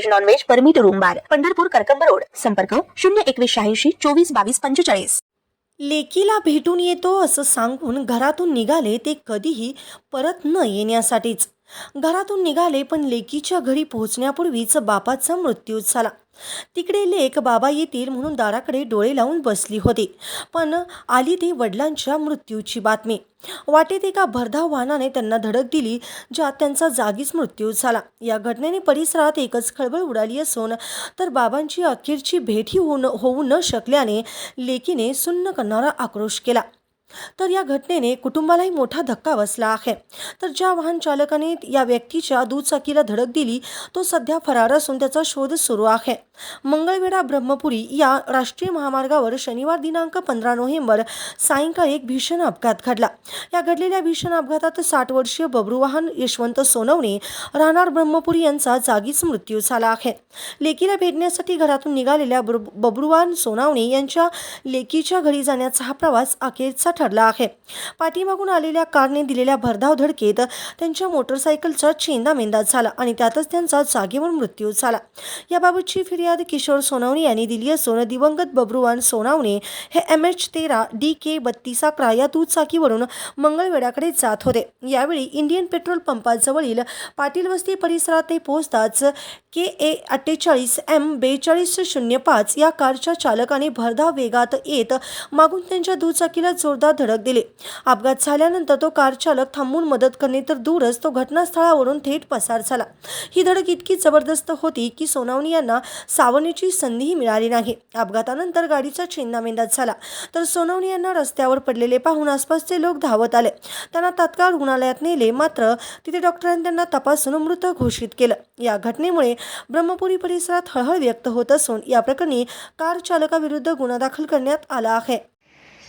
veg non veg permit room bar Pandharpur Karkamb road. संपर्क शून्य एकवीस शहाऐंशी चोवीस बावीस पंचेचाळीस. लेकीला भेटून येतो असं सांगून घरातून निघाले ते कधीही परत न येण्यासाठीच. घरातून निघाले पण लेकीच्या घरी पोहोचण्यापूर्वीच बापाचा मृत्यू झाला. तिकडे लेक बाबा येतील म्हणून दाराकडे डोळे लावून बसली होती. पण आली ती वडिलांच्या मृत्यूची बातमी. वाटेत एका भरधाव वाहनाने त्यांना धडक दिली ज्यात त्यांचा जागीच मृत्यू झाला. या घटनेने परिसरात एकच खळबळ उडाली असून तर बाबांची अखेरची भेटही होऊन होऊ न शकल्याने लेकीने सुन्न करणारा आक्रोश केला. तर या घटनेने कुटुंबालाही मोठा धक्का बसला आहे. तर ज्या वाहन चालकाने या व्यक्तीच्या दुचाकीला धडक दिली तो सध्या फरार असून त्याचा शोध सुरू आहे. मंगळवेढा ब्रह्मपुरी या राष्ट्रीय महामार्गावर शनिवार दिनांक पंधरा नोव्हेंबर सायंकाळी एक भीषण अपघात घडला. या घडलेल्या भीषण अपघातात साठ वर्षीय बबरूवाहन यशवंत सोनवणे राहणार ब्रह्मपुरी यांचा जागीच मृत्यू झाला आहे. लेकीला भेटण्यासाठी घरातून निघालेल्या ब्र- बबरूवान सोनावणे यांच्या लेकीच्या घरी जाण्याचा हा प्रवास अखेरचा ठरला आहे. पाठीमागून आलेल्या कारने दिलेल्या भरधाव धडकेत त्यांच्या मोटरसायकलचा चेंदामेंदा झाला आणि त्यातच त्यांचा जागेवर मृत्यू झाला. याबाबतची फिर्याद किशोर सोनावणे यांनी दिली असून दिवंगत बब्रुवान सोनावणे हे एम एच तेरा डी के बत्तीस अकरा या दुचाकीवरून मंगळवेढ्याकडे जात होते. यावेळी इंडियन पेट्रोल पंपाजवळील पाटील वस्ती परिसरात ते पोहोचताच के ए अठ्ठेचाळीस एम बेचाळीस शून्य पाच या कारच्या चालकाने भरधाव वेगात येत मागून त्यांच्या दुचाकीला जोरदार धडक दिली. अपघात झाल्यानंतर तो कार चालक थांबून मदत करणे तर दूरच तो घटनास्थळावरून थेट पसार झाला. ही धडक इतकी जबरदस्त होती की सोनावणी यांना सावरण्याची संधीही मिळाली नाही. अपघातानंतर गाडीचा चेंदामेंदा झाला. तर सोनवणे यांना रस्त्यावर पडलेले पाहून आसपासचे लोक धावत आले. त्यांना तात्काळ रुग्णालयात नेले मात्र तिथे डॉक्टरांनी त्यांना तपासून मृत घोषित केलं. या घटनेमुळे ब्रह्मपुरी परिसरात हळहळ व्यक्त होत असून या प्रकरणी कार चालकाविरुद्ध गुन्हा दाखल करण्यात आला आहे.